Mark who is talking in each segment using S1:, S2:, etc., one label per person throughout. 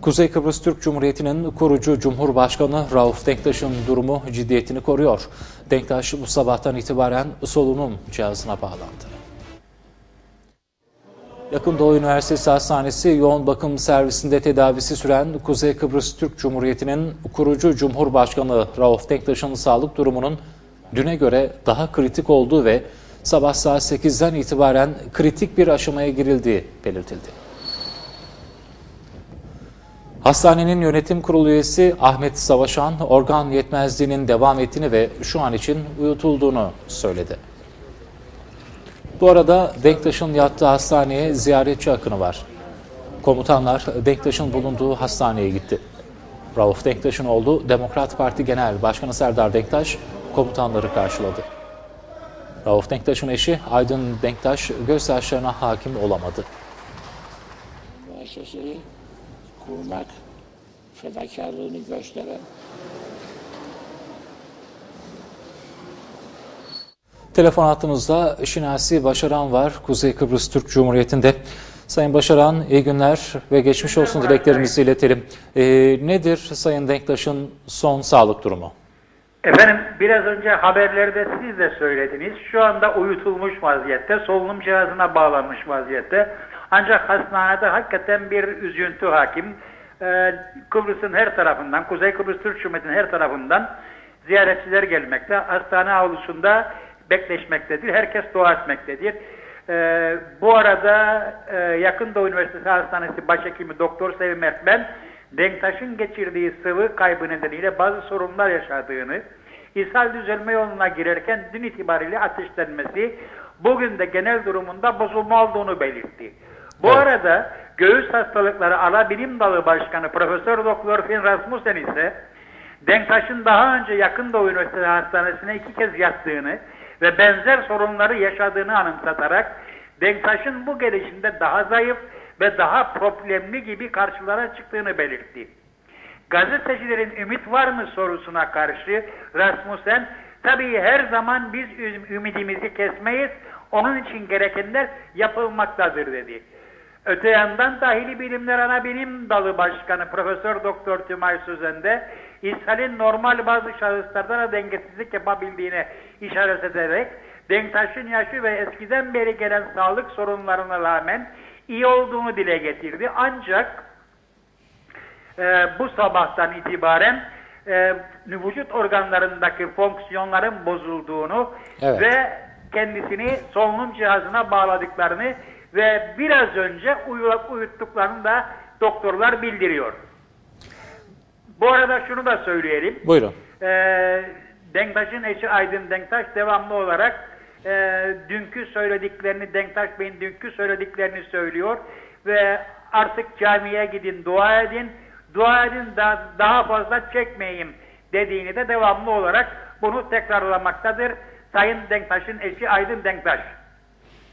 S1: Kuzey Kıbrıs Türk Cumhuriyeti'nin kurucu Cumhurbaşkanı Rauf Denktaş'ın durumu ciddiyetini koruyor. Denktaş bu sabahtan itibaren solunum cihazına bağlandı. Yakın Doğu Üniversitesi Hastanesi yoğun bakım servisinde tedavisi süren Kuzey Kıbrıs Türk Cumhuriyeti'nin kurucu Cumhurbaşkanı Rauf Denktaş'ın sağlık durumunun düne göre daha kritik olduğu ve sabah saat 8'den itibaren kritik bir aşamaya girildiği belirtildi. Hastanenin yönetim kurulu üyesi Ahmet Savaşan, organ yetmezliğinin devam ettiğini ve şu an için uyutulduğunu söyledi. Bu arada Denktaş'ın yattığı hastaneye ziyaretçi akını var. Komutanlar Denktaş'ın bulunduğu hastaneye gitti. Rauf Denktaş'ın oğlu Demokrat Parti Genel Başkanı Serdar Denktaş komutanları karşıladı. Rauf Denktaş'ın eşi Aydın Denktaş gözyaşlarına hakim olamadı.
S2: müesseseyi kurmak, fedakarlığını gösteren
S1: Telefon hattımızda Şinasi Başaran var Kuzey Kıbrıs Türk Cumhuriyeti'nde. Sayın Başaran iyi günler ve geçmiş olsun dileklerimizi iletelim. Ee, nedir Sayın Denktaş'ın son sağlık durumu?
S3: Efendim biraz önce haberlerde siz de söylediniz. Şu anda uyutulmuş vaziyette, solunum cihazına bağlanmış vaziyette. Ancak hastanede hakikaten bir üzüntü hakim. Ee, Kıbrıs'ın her tarafından, Kuzey Kıbrıs Türk Cumhuriyeti'nin her tarafından ziyaretçiler gelmekte. Hastane avlusunda bekleşmektedir. Herkes dua etmektedir. Ee, bu arada e, Yakın Doğu Üniversitesi Hastanesi Başhekimi Doktor Sevim Ertmen, Denktaş'ın geçirdiği sıvı kaybı nedeniyle bazı sorunlar yaşadığını, ishal düzelme yoluna girerken dün itibariyle ateşlenmesi, bugün de genel durumunda bozulma olduğunu belirtti. Bu
S1: Evet.
S3: arada Göğüs Hastalıkları Ana Bilim Dalı Başkanı Profesör Doktor Finn Rasmussen ise Denktaş'ın daha önce Yakın Doğu Üniversitesi Hastanesi'ne iki kez yattığını ve benzer sorunları yaşadığını anımsatarak Denktaş'ın bu gelişinde daha zayıf ve daha problemli gibi karşılara çıktığını belirtti. Gazetecilerin ümit var mı sorusuna karşı Rasmussen, tabii her zaman biz ümidimizi kesmeyiz, onun için gerekenler yapılmaktadır dedi. Öte yandan Dahili Bilimler Ana Bilim Dalı Başkanı Profesör Doktor Tümay Sözen de ishalin normal bazı şahıslarda da dengesizlik yapabildiğine işaret ederek Denktaş'ın yaşı ve eskiden beri gelen sağlık sorunlarına rağmen iyi olduğunu dile getirdi. Ancak e, bu sabahtan itibaren e, vücut organlarındaki fonksiyonların bozulduğunu
S1: Evet.
S3: ve kendisini solunum cihazına bağladıklarını ve biraz önce uyu- uyuttuklarını da doktorlar bildiriyor. Bu arada şunu da söyleyelim.
S1: Buyurun.
S3: E, Denktaş'ın eşi Aydın Denktaş devamlı olarak e, dünkü söylediklerini, Denktaş Bey'in dünkü söylediklerini söylüyor ve artık camiye gidin, dua edin, dua edin da daha fazla çekmeyeyim dediğini de devamlı olarak bunu tekrarlamaktadır. Sayın Denktaş'ın eşi Aydın Denktaş.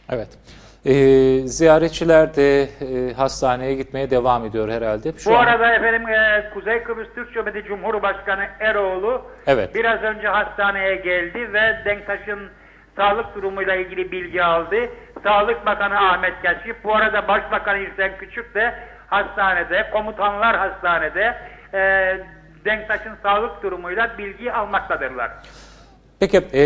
S1: Evet. Ee, ziyaretçiler de e, hastaneye gitmeye devam ediyor herhalde. Şu
S3: Bu
S1: an-
S3: arada efendim e, Kuzey Kıbrıs Türk Cumhuriyeti Cumhurbaşkanı Eroğlu
S1: Evet.
S3: biraz önce hastaneye geldi ve Denktaş'ın sağlık durumuyla ilgili bilgi aldı. Sağlık Bakanı Ahmet Kaşif, bu arada Başbakan İrsen Küçük de hastanede, komutanlar hastanede e, Denktaş'ın sağlık durumuyla bilgi almaktadırlar.
S1: Peki e,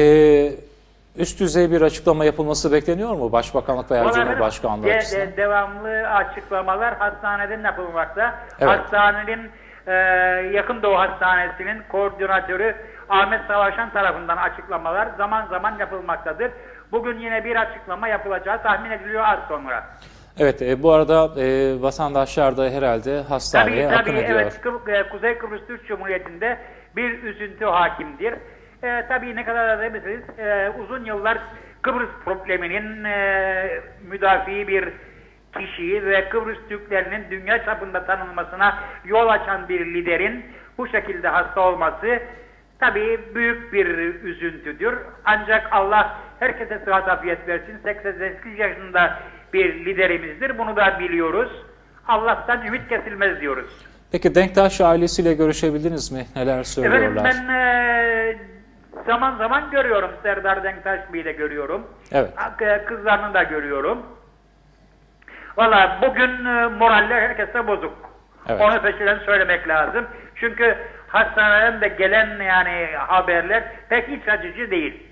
S1: üst düzey bir açıklama yapılması bekleniyor mu Başbakanlık veya Cumhurbaşkanlığı
S3: de-
S1: açısından?
S3: de- devamlı açıklamalar hastaneden yapılmakta.
S1: Evet.
S3: Hastanenin e, Yakın Doğu Hastanesi'nin koordinatörü Ahmet Savaşan tarafından açıklamalar zaman zaman yapılmaktadır. Bugün yine bir açıklama yapılacağı tahmin ediliyor az sonra.
S1: Evet, e, bu arada e, vatandaşlar da herhalde
S3: Tabii
S1: hastaneye akın
S3: tabii
S1: ediyor.
S3: evet e, Kuzey Kıbrıs Türk Cumhuriyeti'nde bir üzüntü hakimdir. E, tabii ne kadar da demişsiniz e, uzun yıllar Kıbrıs probleminin e, müdafiği bir kişiyi ve Kıbrıs Türklerinin dünya çapında tanınmasına yol açan bir liderin bu şekilde hasta olması tabii büyük bir üzüntüdür. Ancak Allah herkese sıhhat afiyet versin. 88 yaşında bir liderimizdir. Bunu da biliyoruz. Allah'tan ümit kesilmez diyoruz.
S1: Peki Denktaş ailesiyle görüşebildiniz mi? Neler
S3: Efendim
S1: söylüyorlar?
S3: ben e, zaman zaman görüyorum. Serdar Denktaş Bey'i de görüyorum.
S1: Evet.
S3: Kızlarını da görüyorum. Valla bugün e, moraller herkese bozuk.
S1: Evet.
S3: Onu peşinden söylemek lazım. Çünkü hastaneden de gelen yani haberler pek iç açıcı değil.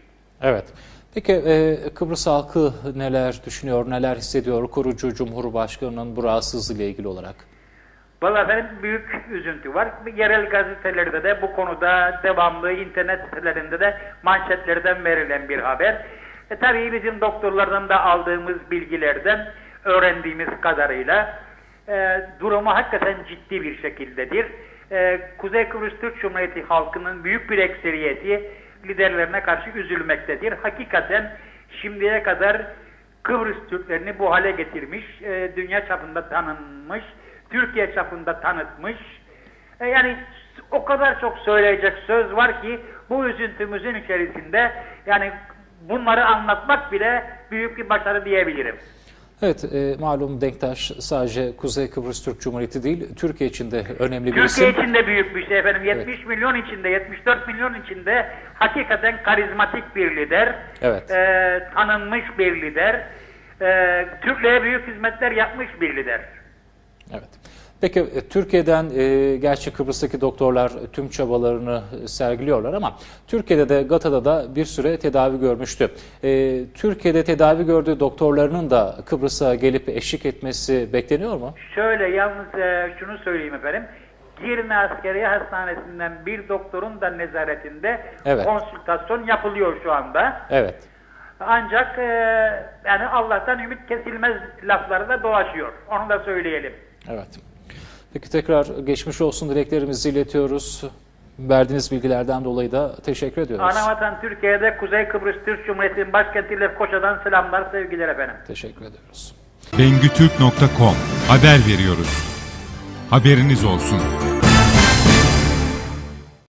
S1: Evet. Peki e, Kıbrıs halkı neler düşünüyor, neler hissediyor kurucu Cumhurbaşkanı'nın bu rahatsızlığıyla ilgili olarak?
S3: Vallahi efendim büyük üzüntü var. Yerel gazetelerde de bu konuda devamlı internet sitelerinde de manşetlerden verilen bir haber. E, tabii bizim doktorlardan da aldığımız bilgilerden öğrendiğimiz kadarıyla e, durumu hakikaten ciddi bir şekildedir. E, Kuzey Kıbrıs Türk Cumhuriyeti halkının büyük bir ekseriyeti liderlerine karşı üzülmektedir. Hakikaten şimdiye kadar Kıbrıs Türklerini bu hale getirmiş, e, dünya çapında tanınmış, Türkiye çapında tanıtmış. E, yani o kadar çok söyleyecek söz var ki bu üzüntümüzün içerisinde yani bunları anlatmak bile büyük bir başarı diyebilirim.
S1: Evet, e, malum Denktaş sadece Kuzey Kıbrıs Türk Cumhuriyeti değil, Türkiye için de önemli bir
S3: Türkiye
S1: isim.
S3: için de büyük bir şey efendim. 70 milyon içinde, 74 milyon içinde hakikaten karizmatik bir lider.
S1: Evet.
S3: e, tanınmış bir lider. E, Türkiye'ye büyük hizmetler yapmış bir lider.
S1: Evet. Peki e, Türkiye'den e, gerçi Kıbrıs'taki doktorlar tüm çabalarını e, sergiliyorlar ama Türkiye'de de GATA'da da bir süre tedavi görmüştü. E, Türkiye'de tedavi gördüğü doktorlarının da Kıbrıs'a gelip eşlik etmesi bekleniyor mu?
S3: Şöyle yalnız e, şunu söyleyeyim efendim. Girne Askeriye Hastanesi'nden bir doktorun da nezaretinde
S1: Evet.
S3: konsültasyon yapılıyor şu anda.
S1: Evet.
S3: Ancak e, yani Allah'tan ümit kesilmez lafları da dolaşıyor. Onu da söyleyelim.
S1: Evet. Peki tekrar geçmiş olsun dileklerimizi iletiyoruz. Verdiğiniz bilgilerden dolayı da teşekkür ediyoruz.
S3: Anavatan Türkiye'de Kuzey Kıbrıs Türk Cumhuriyeti'nin başkenti Lefkoşa'dan selamlar, sevgiler efendim.
S1: Teşekkür ediyoruz.
S4: Bengütürk.com haber veriyoruz. Haberiniz olsun.